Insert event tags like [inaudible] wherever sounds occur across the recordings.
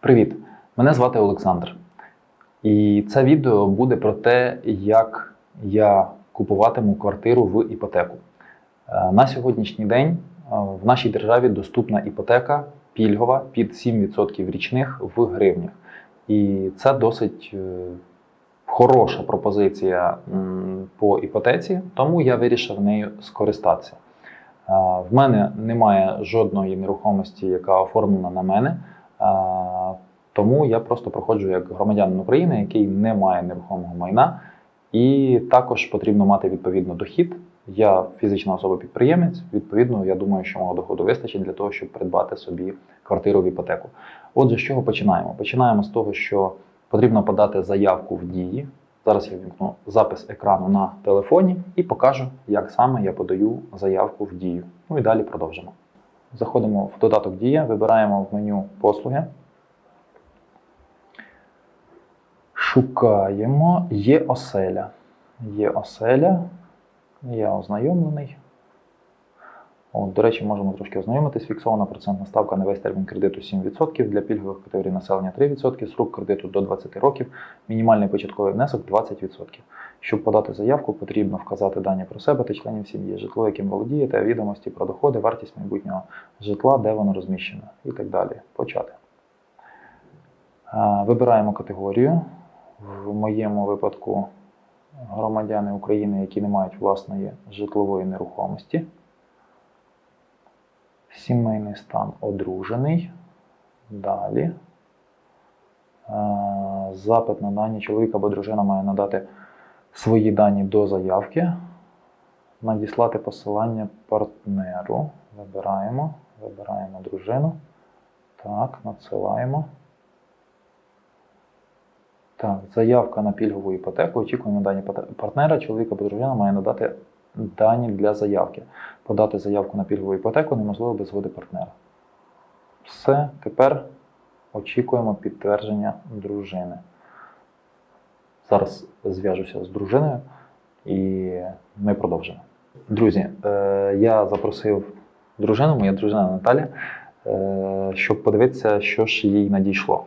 Привіт! Мене звати Олександр. І це відео буде про те, як я купуватиму квартиру в іпотеку. Е, На сьогоднішній день е, в нашій державі доступна іпотека пільгова під 7% річних в гривнях. І це досить е, хороша пропозиція по іпотеці, тому я вирішив нею скористатися. В мене немає жодної нерухомості, яка оформлена на мене. Тому я просто проходжу як громадянин України, який не має нерухомого майна, і також потрібно мати відповідно дохід. Я фізична особа-підприємець. Відповідно, я думаю, що мого доходу вистачить для того, щоб придбати собі квартиру в іпотеку. Отже, з чого починаємо? Починаємо з того, що потрібно подати заявку в дії. Зараз я вімкну запис екрану на телефоні і покажу, як саме я подаю заявку в дію. Ну і далі продовжимо. Заходимо в додаток Дія, вибираємо в меню послуги. Шукаємо є оселя. Є оселя. Я ознайомлений. О, до речі, можемо трошки ознайомитись. Фіксована процентна ставка на весь термін кредиту 7%, для пільгових категорій населення 3%, срок кредиту до 20 років, мінімальний початковий внесок 20%. Щоб подати заявку, потрібно вказати дані про себе та членів сім'ї, житло, яким володієте, відомості про доходи, вартість майбутнього житла, де воно розміщено і так далі. Почати. Вибираємо категорію. В моєму випадку громадяни України, які не мають власної житлової нерухомості. Сімейний стан одружений. Далі. Е, Запит на дані чоловік або дружина має надати свої дані до заявки. Надіслати посилання партнеру. Вибираємо. Вибираємо дружину. Так, надсилаємо. Так, заявка на пільгову іпотеку. Очікуємо дані партнера. Чоловік або дружина має надати дані для заявки. Подати заявку на пільгову іпотеку неможливо без згоди партнера. Все, тепер очікуємо підтвердження дружини. Зараз зв'яжуся з дружиною і ми продовжимо. Друзі, е, я запросив дружину, моя дружина Наталя, е, щоб подивитися, що ж їй надійшло.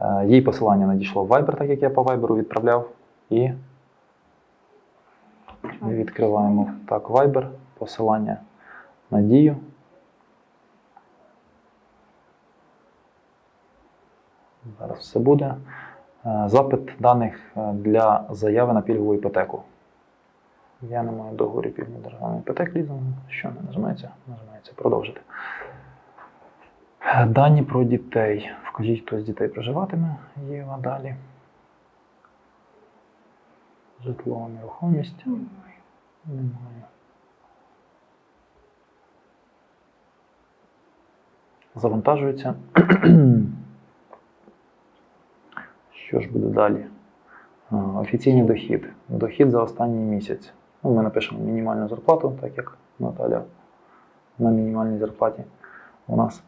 Е, Їй посилання надійшло в Viber, так як я по Viber відправляв. І відкриваємо так Viber, посилання на дію. Зараз все буде. Е, Запит даних е, для заяви на пільгову іпотеку. Я не маю договорів пільгової державної іпотеки лізингу. Що не нажимається? Нажимається продовжити. Е, Дані про дітей. Вкажіть, хто з дітей проживатиме. Єва далі. Житлова нерухомість. Немає. Завантажується. [clears throat] Що ж буде далі? Офіційний дохід. Дохід за останній місяць. Ну, ми напишемо мінімальну зарплату, так як Наталя на мінімальній зарплаті у нас.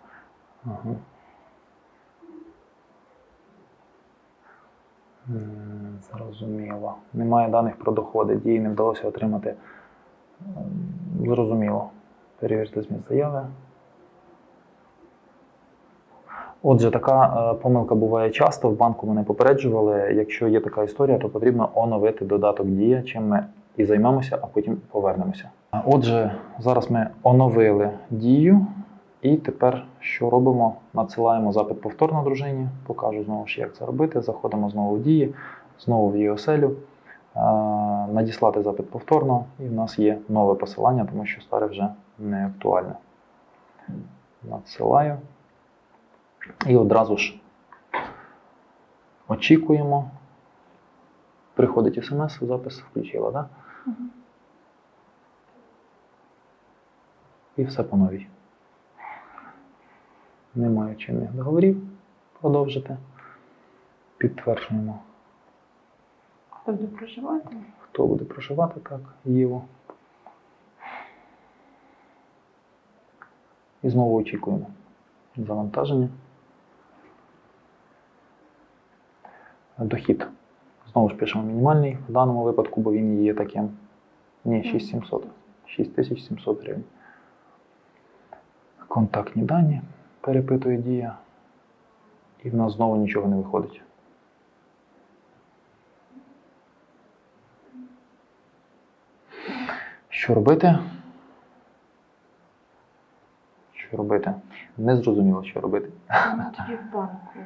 Зрозуміло. Немає даних про доходи. Дії не вдалося отримати. Зрозуміло. Перевірте зміст заяви. Отже, така е, помилка буває часто. В банку мене попереджували. Якщо є така історія, то потрібно оновити додаток Дія, чим ми і займемося, а потім повернемося. Отже, зараз ми оновили дію, і тепер що робимо? Надсилаємо запит повторно дружині. Покажу знову ж, як це робити. Заходимо знову в дії, знову в її оселю. е, Надіслати запит повторно, і в нас є нове посилання, тому що старе вже не актуальне. Надсилаю. І одразу ж очікуємо. Приходить смс, запис включила, так? Да? І все по новій. Немає чинних договорів. Продовжити. Підтверджуємо, Хто буде проживати? хто буде проживати так, Єву. І знову очікуємо завантаження. Дохід. Знову ж пишемо мінімальний в даному випадку, бо він є таким. Ні, 6700. 6700 гривень. Контактні дані перепитує дія. І в нас знову нічого не виходить. Що робити? Що робити? Не зрозуміло, що робити. Тоді в банку.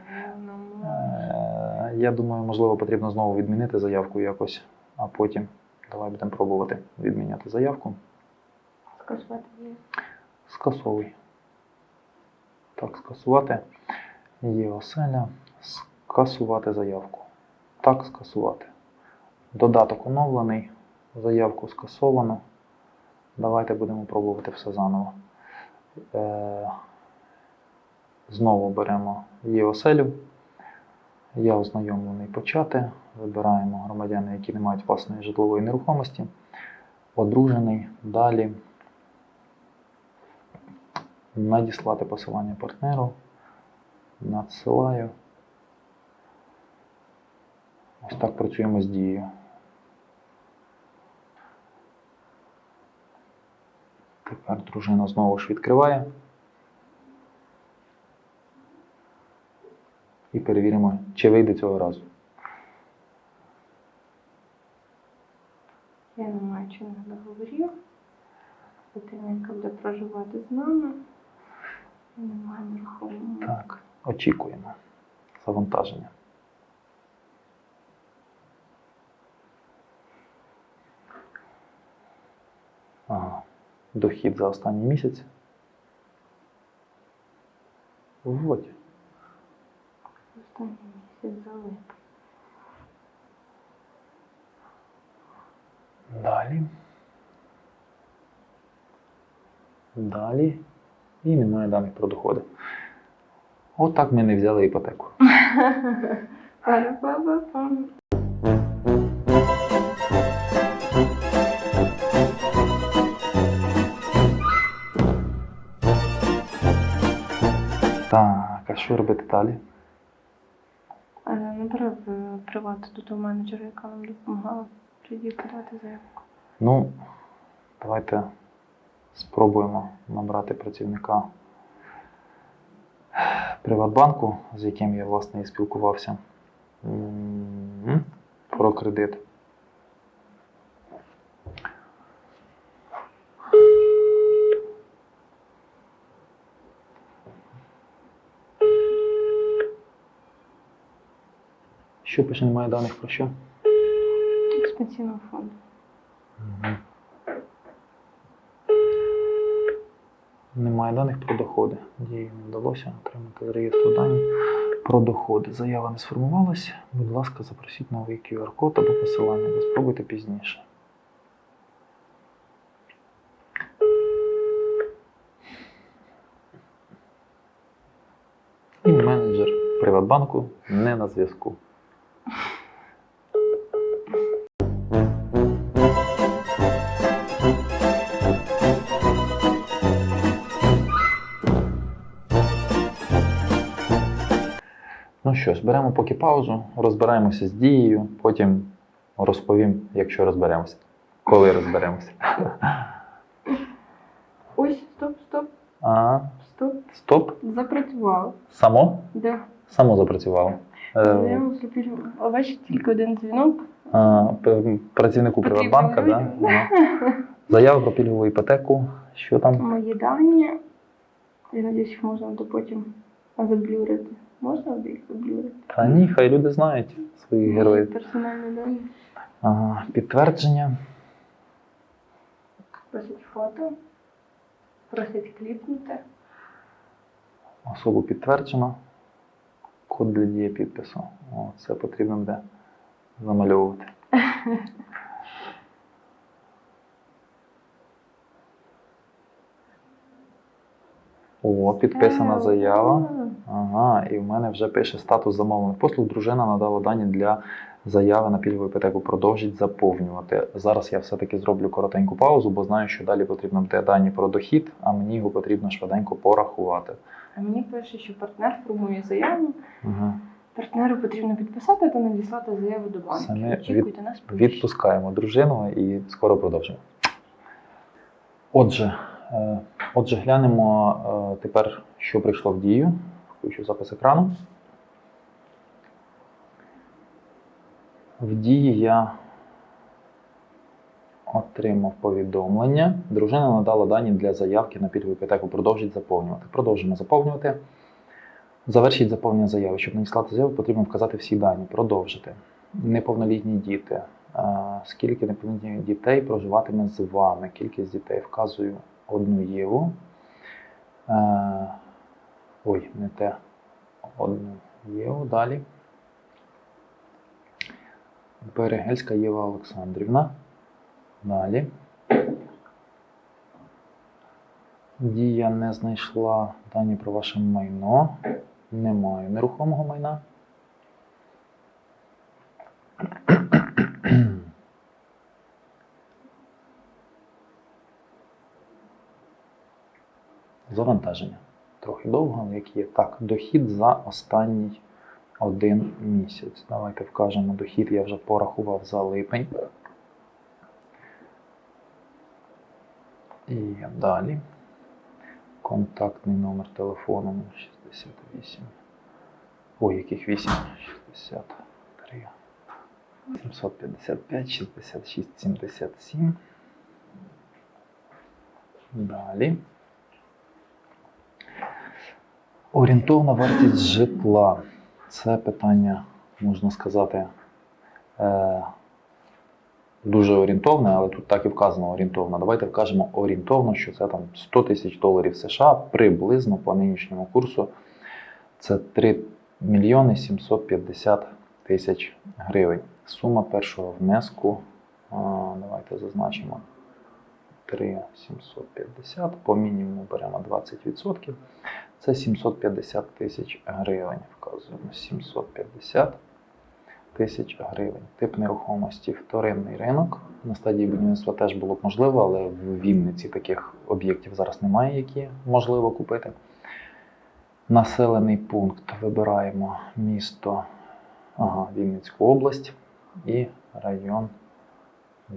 Е, Я думаю, можливо, потрібно знову відмінити заявку якось, а потім давай будемо пробувати відміняти заявку. скасувати. Скасовуй. Так, скасувати. Є оселя. Скасувати заявку. Так, скасувати. Додаток оновлений. Заявку скасовано. Давайте будемо пробувати все заново. Е, знову беремо є оселю. Я ознайомлений почати. Вибираємо громадяни, які не мають власної житлової нерухомості. Одружений. Далі надіслати посилання партнеру. Надсилаю. Ось так працюємо з дією. Тепер дружина знову ж відкриває. І перевіримо, чи вийде цього разу. Я не маю чинних договорів. Дитина, яка буде проживати з нами. Немає нерухомого. Так, очікуємо. Завантаження. Ага. Дохід за останній місяць. Вводь. Останній місяць залип. Далі. Далі. І немає даних про доходи. Отак ми не взяли іпотеку. Так, а що робити далі? Е, Набрав е, приват до того менеджера, яка нам допомагала тоді подати заявку. Ну, давайте спробуємо набрати працівника Приватбанку, з яким я власне і спілкувався про кредит. Що пише, немає даних про що? Експансійного фонду. Немає даних про доходи. Дії не вдалося отримати з реєстру дані про доходи. Заява не сформувалася. Будь ласка, запросіть новий QR-код або посилання. Спробуйте пізніше. І менеджер Приватбанку не на зв'язку. Ну беремо поки паузу, розбираємося з дією, потім розповім, якщо розберемося. Коли розберемося. Ось, стоп, стоп, А, стоп. стоп. Запрацювало. Само? Де? Само запрацювало. Я Е, вам зробив, а бачите, тільки один дзвінок. а, п- працівнику Потрібно Приватбанка, да? людям. Ага. Заява про пільгову іпотеку. Що там? Мої дані. Я надіюсь, їх можна буде потім заблюрити. Можна буде їх заблюрити? Та ні, хай люди знають своїх героїв. Персональні дані. Ага, підтвердження. Просить фото. Просить кліпнути. Особу підтверджено. Код для дії підпису. О, це потрібно буде замальовувати. [laughs] О, підписана заява. Ага, і в мене вже пише статус замовлених послуг. Дружина надала дані для заяви на пільгову іпотеку. Продовжить заповнювати. Зараз я все-таки зроблю коротеньку паузу, бо знаю, що далі потрібно буде дані про дохід, а мені його потрібно швиденько порахувати. А мені пише, що партнер формує заяву. Угу. Партнеру потрібно підписати та надіслати заяву до банку. Ми Очікуйте нас. Відпускаємо дружину і скоро продовжимо. Отже, е, Е, отже, глянемо е, тепер, що прийшло в дію. Включу запис екрану. В дії я отримав повідомлення. Дружина надала дані для заявки на пільгову іпотеку. Продовжіть заповнювати. Продовжимо заповнювати. Завершіть заповнення заяви. Щоб надіслати заяву, потрібно вказати всі дані. Продовжити. Неповнолітні діти. Е, скільки неповнолітніх дітей проживатиме з вами? Кількість дітей вказую одну Єву. Е, Ой, не те. Одну Єву. Далі. Берегельська Єва Олександрівна. Далі. Дія не знайшла дані про ваше майно. Немає нерухомого майна. Завантаження. Трохи довго, але як є. Так, дохід за останній один місяць. Давайте вкажемо дохід, я вже порахував за липень. І далі. Контактний номер телефону 68. Ой, яких 8? 63. 755, 66, 77. Далі. Орієнтовна вартість житла. Це питання, можна сказати, е, дуже орієнтовне, але тут так і вказано орієнтовно. Давайте вкажемо орієнтовно, що це там 100 тисяч доларів США приблизно по нинішньому курсу. Це 3 мільйони 750 тисяч гривень. Сума першого внеску. Давайте зазначимо 3 750. По мінімуму беремо 20%. Це 750 тисяч гривень. Вказуємо 750 тисяч гривень. Тип нерухомості вторинний ринок. На стадії будівництва теж було б можливо, але в Вінниці таких об'єктів зараз немає, які можливо купити. Населений пункт вибираємо місто ага, Вінницьку область і район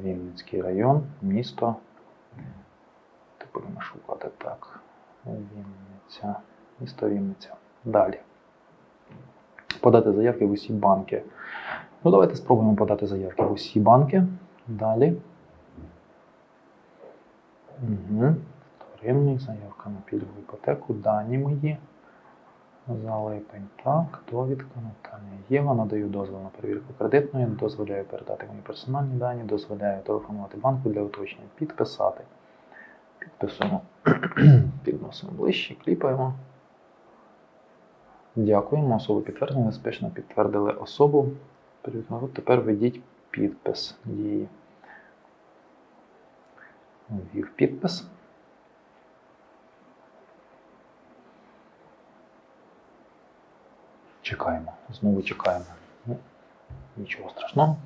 Вінницький район, місто. Ти будемо шукати так. Вінниця. Місто Вінниця. Далі. Подати заявки в усі банки. Ну, давайте спробуємо подати заявки в усі банки. Далі. Угу. Вторинний, заявка на пільгову іпотеку. Дані мої. За липень. Так, довідка Наталія Єва. Надаю дозвіл на перевірку кредитної, дозволяю передати мої персональні дані, дозволяю телефонувати банку для уточнення, підписати. Підписуємо, [clears throat] підносимо ближче, кліпаємо. Дякуємо. Особу підтвердження, безпечно підтвердили особу. Тепер введіть підпис дії. Ввів підпис. Чекаємо. Знову чекаємо. Ну, нічого страшного.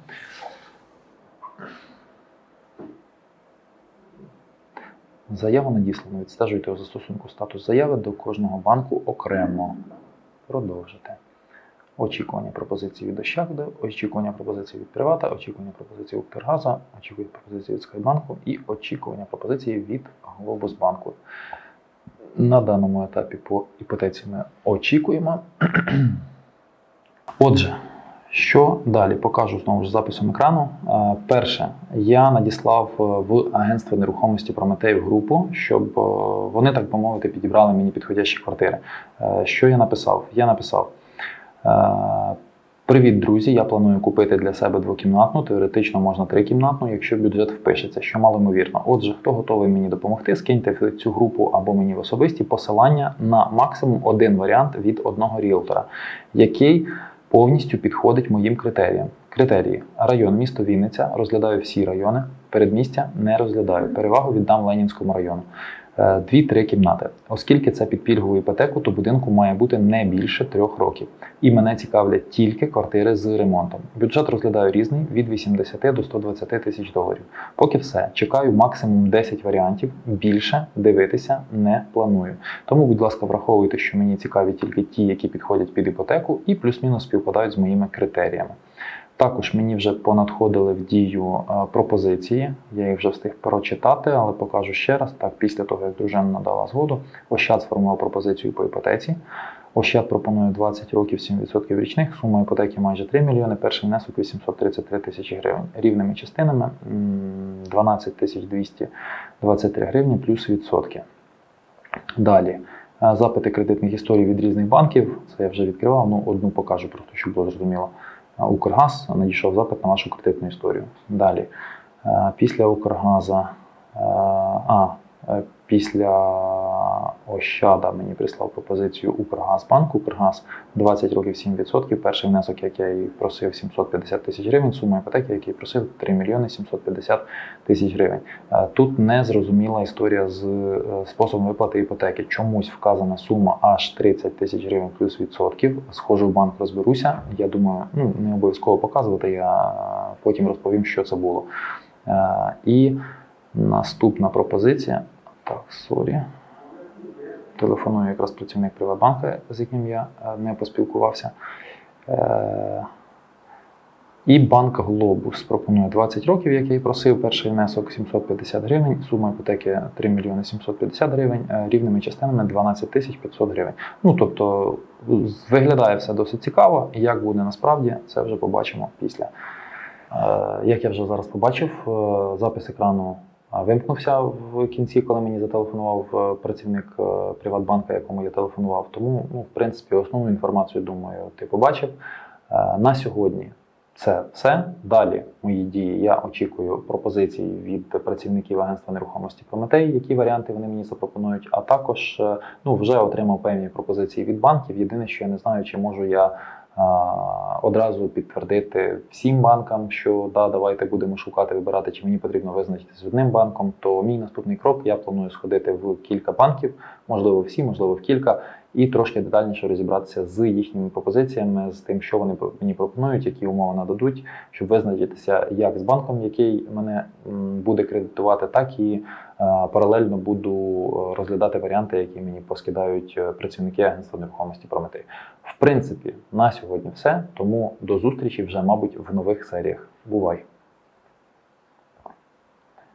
Заяву надіслано. Відстежуйте у застосунку статус заяви до кожного банку окремо. Продовжити. Очікування пропозиції від Ощади, очікування пропозиції від Привата, очікування пропозиції від Укргаза, очікування пропозиції від Скайбанку і очікування пропозиції від Глобусбанку. На даному етапі по іпотеці ми очікуємо. [clears throat] Отже, що далі? Покажу знову ж записом екрану. Е, Перше, я надіслав е, в агентство нерухомості Прометей групу, щоб е, вони, так би мовити, підібрали мені підходящі квартири. Що я написав? Я написав. Привіт, друзі! Я планую купити для себе двокімнатну, теоретично можна трикімнатну, якщо бюджет впишеться, що малоймовірно. Отже, хто готовий мені допомогти, скиньте в цю групу або мені в особисті посилання на максимум один варіант від одного ріелтора, який повністю підходить моїм критеріям. Критерії: район місто Вінниця, розглядаю всі райони, передмістя не розглядаю. Перевагу віддам Ленінському району. Е, Дві-три кімнати. Оскільки це під пільгову іпотеку, то будинку має бути не більше трьох років. І мене цікавлять тільки квартири з ремонтом. Бюджет розглядаю різний від 80 до 120 тисяч доларів. Поки все, чекаю максимум 10 варіантів. Більше дивитися не планую. Тому, будь ласка, враховуйте, що мені цікаві тільки ті, які підходять під іпотеку, і плюс-мінус співпадають з моїми критеріями. Також мені вже понадходили в дію е, пропозиції. Я їх вже встиг прочитати, але покажу ще раз. Так, після того, як дружина надала згоду, Ощад сформував пропозицію по іпотеці. Ощад пропонує 20 років 7% річних, сума іпотеки майже 3 мільйони, перший внесок 833 тисячі гривень. Рівними частинами 12 тисяч 223 гривні плюс відсотки. Далі. е, Запити кредитних історій від різних банків. Це я вже відкривав, ну одну покажу, просто щоб було зрозуміло. Укргаз надійшов запит на вашу кредитну історію. Далі. Е, Після Укргаза, е, а, е, після Ощада мені прислав пропозицію Укргазбанк. Укргаз 20 років 7%. Перший внесок, як я і просив, 750 тисяч гривень. Сума іпотеки, який просив, 3 мільйони 750 тисяч гривень. Е, Тут не зрозуміла історія з е, способом виплати іпотеки. Чомусь вказана сума аж 30 тисяч гривень плюс відсотків. Схожу в банк розберуся. Я думаю, ну не обов'язково показувати. Я потім розповім, що це було. Е, І наступна пропозиція. Так, сорі. Телефоную якраз працівник Приватбанка, з яким я е, не поспілкувався. Е, І банк Глобус пропонує 20 років, як я і просив. Перший внесок 750 гривень, сума іпотеки 3 мільйони 750 гривень, е, рівними частинами 12 тисяч 500 гривень. Ну тобто виглядає все досить цікаво. Як буде насправді, це вже побачимо після. Як я вже зараз побачив, запис екрану вимкнувся в кінці, коли мені зателефонував е, працівник е, Приватбанка, якому я телефонував. Тому, ну, в принципі, основну інформацію, думаю, ти побачив. Е, На сьогодні це все. Далі мої дії. Я очікую пропозицій від працівників агентства нерухомості Прометей, які варіанти вони мені запропонують. А також ну, вже отримав певні пропозиції від банків. Єдине, що я не знаю, чи можу я одразу підтвердити всім банкам, що да, давайте будемо шукати, вибирати, чи мені потрібно визначитися з одним банком. То мій наступний крок я планую сходити в кілька банків, можливо, всі, можливо, в кілька, і трошки детальніше розібратися з їхніми пропозиціями, з тим, що вони мені пропонують, які умови нададуть, щоб визначитися як з банком, який мене буде кредитувати, так і е, паралельно буду е, розглядати варіанти, які мені поскидають е, працівники агентства нерухомості Прометей. В принципі, на сьогодні все. Тому до зустрічі вже, мабуть, в нових серіях. Бувай!